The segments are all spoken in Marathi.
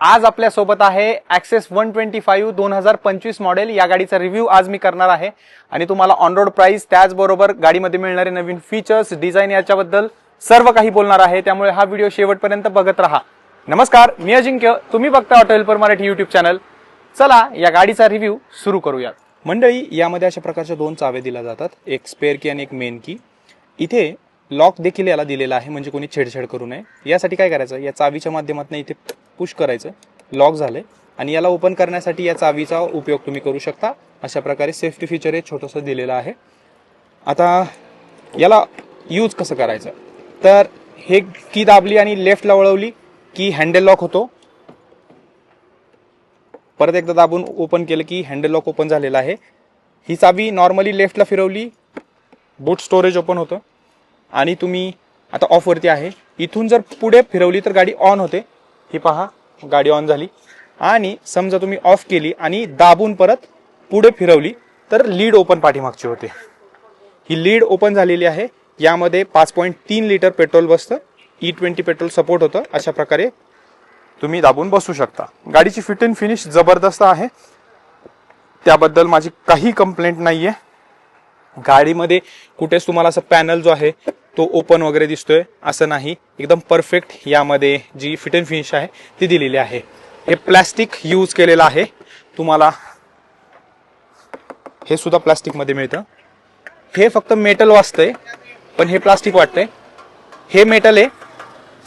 आज आपल्यासोबत आहे ऍक्सेस वन ट्वेंटी फाईव्ह दोन हजार पंचवीस मॉडेल या गाडीचा रिव्ह्यू आज मी करणार आहे. आणि तुम्हाला ऑन रोड प्राइस त्याचबरोबर गाडीमध्ये मिळणारे नवीन फीचर्स डिझाईन याच्याबद्दल सर्व काही बोलणार आहे. त्यामुळे हा व्हिडिओ शेवटपर्यंत बघत राहा. नमस्कार मी अजिंक्य. तुम्ही बघता auto helper Marathi YouTube channel चला या गाडीचा रिव्ह्यू सुरू करूयात. मंडळी यामध्ये अशा प्रकारच्या दोन चावे दिल्या जातात. एक स्पेअर की आणि एक मेन की इथे लॉक देखील याला दिलेला आहे म्हणजे कोणी छेडछाड करू नये. यासाठी काय करायचं? या चावीच्या माध्यमातून इथे पुश करायचं. लॉक झालंय. आणि याला ओपन करण्यासाठी या चावीचा उपयोग तुम्ही करू शकता. अशा प्रकारे सेफ्टी फीचर हे छोटंसं दिलेलं आहे. आता याला यूज कसं करायचं? तर हे की दाबली आणि लेफ्टला वळवली की हँडल लॉक होतो. परत एकदा दाबून ओपन केलं की हँडल लॉक ओपन झालेला आहे. ही चावी नॉर्मली लेफ्टला फिरवली बूट स्टोरेज ओपन होतं. आणि तुम्ही आता ऑफवरती आहे. इथून जर पुढे फिरवली तर गाडी ऑन होते. ही पहा गाडी ऑन झाली. आणि समजा तुम्ही ऑफ केली आणि दाबून परत पुढे फिरवली तर लीड ओपन पाठीमागची होते. ही लीड ओपन झालेली आहे. यामध्ये पाच पॉईंट तीन लिटर पेट्रोल बसतं. ई ट्वेंटी पेट्रोल सपोर्ट होतं. अशा प्रकारे तुम्ही दाबून बसू शकता. गाडीची फिट अँड फिनिश जबरदस्त आहे. त्याबद्दल माझी काही कंप्लेंट नाही आहे गाडीमध्ये कुठेच तुम्हाला असं पॅनल जो आहे तो ओपन वगैरे दिसतोय. असं नाही. एकदम परफेक्ट यामध्ये जी फिट अँड फिनिश आहे ती दिलेली आहे. हे प्लॅस्टिक यूज केलेलं आहे. तुम्हाला हे सुद्धा प्लास्टिकमध्ये मिळतं. हे फक्त मेटल वाचतंय पण हे प्लास्टिक वाटतंय. हे मेटल आहे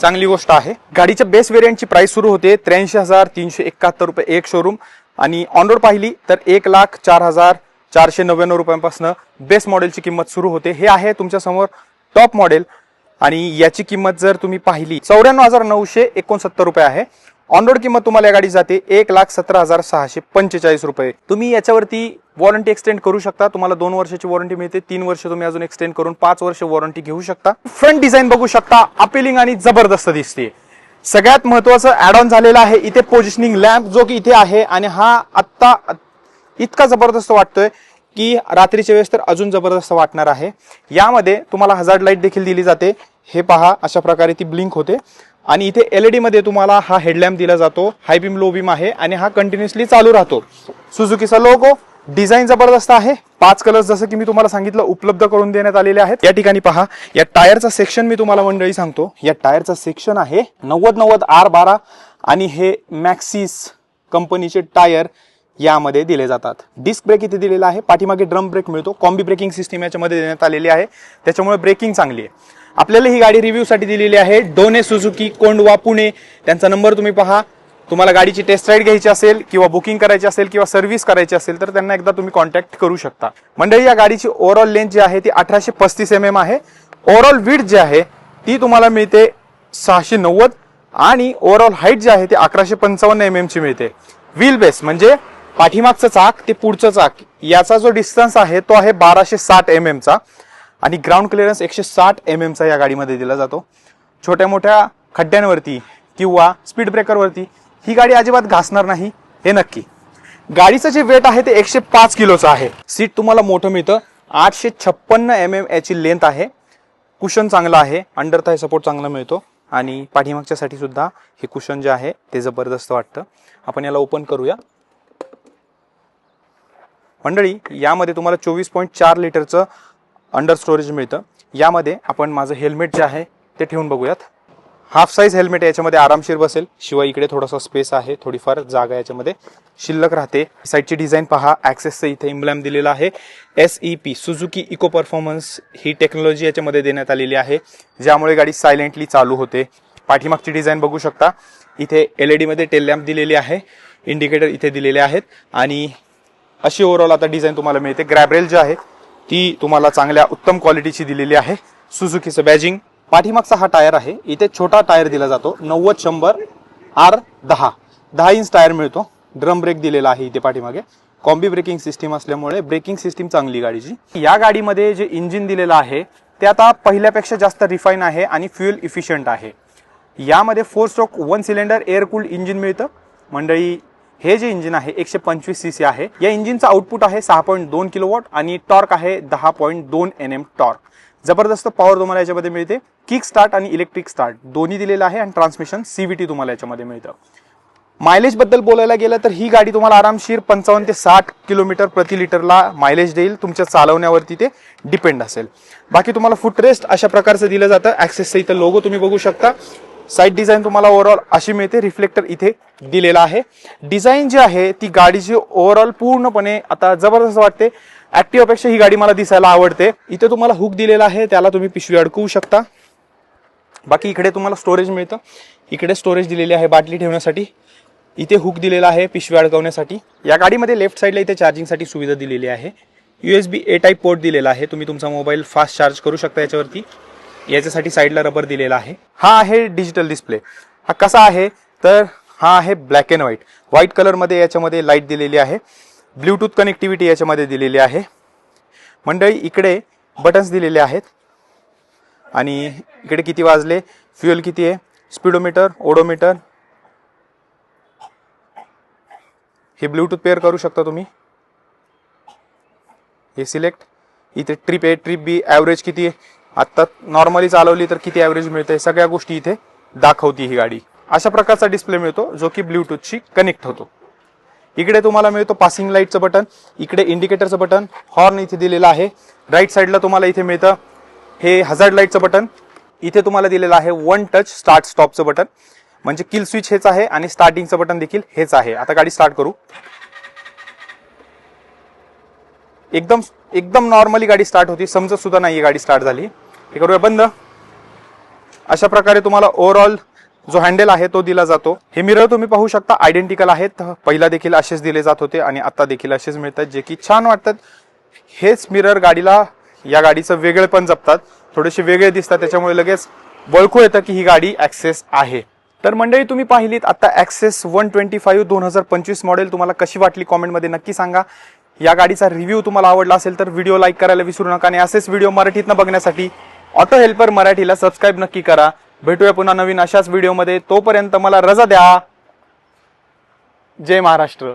चांगली गोष्ट आहे. गाडीच्या बेस व्हेरियंटची प्राइस सुरू होते त्र्याऐंशी हजार तीनशे एकाहत्तर रुपये एक शोरूम आणि ऑन रोड पाहिली तर एक लाख चार हजार चारशे नव्याण्णव रुपयांपासून बेस मॉडेलची किंमत सुरू होते. हे आहे तुमच्यासमोर टॉप मॉडेल आणि याची किंमत जर तुम्ही पाहिली चौऱ्याण्णव हजार नऊशे एकोणसत्तर रुपये आहे. ऑन रोड किंमत तुम्हाला या गाडी जाते एक लाख सतरा हजार सहाशे पंचेचाळीस रुपये. तुम्ही याच्यावरती वॉरंटी एक्सटेंड करू शकता. तुम्हाला दोन वर्षाची वॉरंटी मिळते तीन वर्ष तुम्ही अजून एक्सटेंड करून पाच वर्ष वॉरंटी घेऊ शकता. फ्रंट डिझाईन बघू शकता अपिलिंग आणि जबरदस्त दिसते. सगळ्यात महत्वाचं ऍड ऑन झालेलं आहे इथे पोझिशनिंग लॅम्प जो की इथे आहे आणि हा आत्ता इतका जबरदस्त वाटतोय की रात्रीच्या वेळेस तर अजून जबरदस्त वाटणार आहे. यामध्ये तुम्हाला हजार्ड लाइट देखील दिली जाते. हे पहा अशा प्रकारे ती ब्लिंक होते. आणि इथे एलईडी मध्ये तुम्हाला हा हेडलॅम्प दिला जातो. हाय बीम लो बीम आहे आणि हा कंटिन्युअसली चालू राहतो. सुझुकीचा लोगो डिझाईन जबरदस्त आहे. पाच कलर्स जसं की मी तुम्हाला सांगितलं उपलब्ध करून देण्यात आलेले आहेत. या ठिकाणी पहा या टायरचा सेक्शन मी तुम्हाला मंडळी सांगतो. या टायरचा सेक्शन आहे नव्वद नव्वद आर बारा आणि हे मॅक्सिस कंपनीचे टायर यामध्ये दिले जातात. डिस्क ब्रेक इथे दिलेला आहे. पाठीमागे ड्रम ब्रेक मिळतो. कॉम्बी ब्रेकिंग सिस्टीम याच्यामध्ये देण्यात आलेली आहे. त्याच्यामुळे ब्रेकिंग चांगली आहे. आपल्याला ही गाडी रिव्ह्यूसाठी दिलेली आहे. डोने सुझुकी कोंडवा पुणे. त्यांचा नंबर तुम्ही पहा. तुम्हाला गाडीची टेस्ट राईड घ्यायची असेल किंवा बुकिंग करायची असेल किंवा सर्व्हिस करायची असेल तर त्यांना एकदा तुम्ही कॉन्टॅक्ट करू शकता. मंडळी या गाडीची ओव्हरऑल लेंथ जी आहे ती अठराशे पस्तीस एम एम आहे. ओव्हरऑल विड जी आहे ती तुम्हाला मिळते सहाशे नव्वद आणि ओव्हरऑल हाईट जी आहे ती अकराशे पंचावन्न एम एमची मिळते. व्हील बेस म्हणजे पाठीमागचं चाक ते पुढचं चाक याचा जो डिस्टन्स आहे तो आहे बाराशे साठ एम एमचा आणि ग्राउंड क्लिअरन्स एकशे साठ एम एमचा या गाडीमध्ये दिला जातो. छोट्या मोठ्या खड्ड्यांवरती किंवा स्पीड ब्रेकरवरती ही गाडी अजिबात घासणार नाही हे नक्की. गाडीचं जे वेट आहे ते एकशे पाच किलोचं आहे. सीट तुम्हाला मोठं मिळतं. आठशे छप्पन्न एम एम याची लेंथ आहे. कुशन चांगलं आहे. अंडर थाय सपोर्ट चांगला मिळतो. आणि पाठीमागच्यासाठी सुद्धा हे कुशन जे आहे ते जबरदस्त वाटतं. आपण याला ओपन करूया. मंडळी यामध्ये तुम्हाला चोवीस पॉईंट चार लिटरचं अंडर स्टोरेज मिळतं. यामध्ये आपण माझं हेल्मेट जे आहे ते ठेवून बघूयात. हाफ साईज हेल्मेट याच्यामध्ये आरामशीर बसेल. शिवाय इकडे थोडासा स्पेस आहे थोडीफार जागा याच्यामध्ये. शिल्लक राहते. साईडची डिझाईन पहा. ॲक्सेसचं इथे इम्ब्लॅम दिलेला आहे. S E P Suzuki eco performance ही टेक्नॉलॉजी याच्यामध्ये देण्यात आलेली आहे. ज्यामुळे गाडी सायलेंटली चालू होते. पाठीमागची डिझाईन बघू शकता. इथे एल ई डीमध्ये टेल लॅम्प दिलेली आहे. इंडिकेटर इथे दिलेले आहेत. आणि अशी ओव्हरऑल आता डिझाईन तुम्हाला मिळते. ग्रॅबरेल जी आहे ती तुम्हाला चांगल्या उत्तम क्वालिटीची दिलेली आहे. सुझुकीचं बॅजिंग पाठीमागचा हा टायर आहे. इथे छोटा टायर दिला जातो. नव्वद शंभर आर दहा. दहा इंच टायर मिळतो. ड्रम ब्रेक दिलेला आहे इथे पाठीमागे. कॉम्बी ब्रेकिंग सिस्टीम असल्यामुळे ब्रेकिंग सिस्टीम चांगली गाडीची. या गाडीमध्ये जे इंजिन दिलेलं आहे ते आता पहिल्यापेक्षा जास्त रिफाईन आहे आणि फ्युएल इफिशियंट आहे. यामध्ये four stroke one cylinder air cooled engine मिळतं. मंडळी हे जे इंजिन आहे एकशे पंचवीस सी सी आहे या इंजिनचा आउटपुट आहे सहा पॉईंट दोन किलोवॉट आणि टॉर्क आहे दहा पॉईंट दोन एन एम टॉर्क जबरदस्त पॉवर तुम्हाला याच्यामध्ये मिळते. किक स्टार्ट आणि इलेक्ट्रिक स्टार्ट दोन्ही दिलेलं आहे आणि ट्रान्समिशन सीव्हीटी तुम्हाला याच्यामध्ये मिळतं. मायलेजबद्दल बोलायला गेलं तर ही गाडी तुम्हाला आरामशीर पंचावन्न ते साठ किलोमीटर प्रति लिटरला मायलेज देईल. तुमच्या चालवण्यावरती ते डिपेंड असेल. बाकी तुम्हाला फुटरेस्ट अशा प्रकारचं दिलं जातं. ॲक्सेसचं इथं लोगो तुम्ही बघू शकता. साईड डिझाईन तुम्हाला ओव्हरऑल अशी मिळते. रिफ्लेक्टर इथे दिलेला आहे. डिझाईन जी आहे ती गाडीची ओव्हरऑल पूर्णपणे आता जबरदस्त वाटते. ऍक्टिव्हपेक्षा ही गाडी मला दिसायला आवडते. इथे तुम्हाला हुक दिलेला आहे त्याला तुम्ही पिशवी अडकवू शकता. बाकी इकडे तुम्हाला स्टोरेज मिळतं. इकडे स्टोरेज दिलेली आहे बाटली ठेवण्यासाठी. इथे हुक दिलेला आहे पिशवी अडकवण्यासाठी. या गाडीमध्ये लेफ्ट साईडला इथे चार्जिंगसाठी सुविधा दिलेली आहे. U S B A type port दिलेला आहे. तुम्ही तुमचा मोबाईल फास्ट चार्ज करू शकता याच्यावरती. याच्यासाठी साईडला रबर दिलेला आहे. हा आहे डिजिटल डिस्प्ले. हा कसा आहे? तर हा आहे ब्लॅक अँड व्हाईट. व्हाईट कलरमध्ये याच्यामध्ये लाइट दिलेली आहे. ब्ल्यूटूथ कनेक्टिव्हिटी याच्यामध्ये दिलेली आहे. मंडळी इकडे बटन्स दिलेले आहेत. आणि इकडे किती वाजले? फ्युएल किती आहे? स्पीडोमीटर ओडोमीटर हे ब्लूटूथ पेअर करू शकता तुम्ही? हे सिलेक्ट इथे trip A trip B average किती आहे? आत्ता नॉर्मली चालवली तर किती ॲव्हरेज मिळते सगळ्या गोष्टी इथे दाखवती ही गाडी. अशा प्रकारचा डिस्प्ले मिळतो जो की ब्ल्यूटूथशी कनेक्ट होतो. इकडे तुम्हाला मिळतो पासिंग लाईटचं बटन इकडे इंडिकेटरचं बटन हॉर्न इथे दिलेलं आहे. राईट साईडला तुम्हाला इथे मिळतं हे हजार्ड लाईटचं बटन इथे तुम्हाला दिलेलं आहे वन टच स्टार्ट स्टॉपचं बटन म्हणजे किल स्विच हेच आहे आणि स्टार्टिंगचं बटन देखील हेच आहे. आता गाडी स्टार्ट करू. एकदम एकदम नॉर्मली गाडी स्टार्ट होती. समजत सुद्धा नाही गाडी स्टार्ट झाली. हे करूया बंद. अशा प्रकारे तुम्हाला ओव्हरऑल जो हँडल आहे तो दिला जातो. हे मिरर तुम्ही पाहू शकता आयडेंटिकल आहेत. पहिला देखील असेच दिले जात होते आणि आता देखील असेच मिळतात जे की छान वाटतात. हेच मिरर गाडीला या गाडीचं वेगळे पण जपतात. थोडेसे वेगळे दिसतात त्याच्यामुळे लगेच ओळखू येतं की ही गाडी ॲक्सेस आहे. तर मंडळी तुम्ही पाहिलीत आता ॲक्सेस वन ट्वेंटी फाईव्ह दोन हजार पंचवीस मॉडेल तुम्हाला कशी वाटली कॉमेंटमध्ये नक्की सांगा. या गाडीचा रिव्ह्यू तुम्हाला आवडला असेल तर व्हिडिओ लाईक करायला विसरू नका आणि असेच व्हिडिओ मराठीतनं बघण्यासाठी ऑटो हेल्पर मराठीला सबस्क्राईब नक्की करा. भेटूया पुन्हा नवीन अशाच व्हिडिओमध्ये तोपर्यंत मला रजा द्या. जय महाराष्ट्र.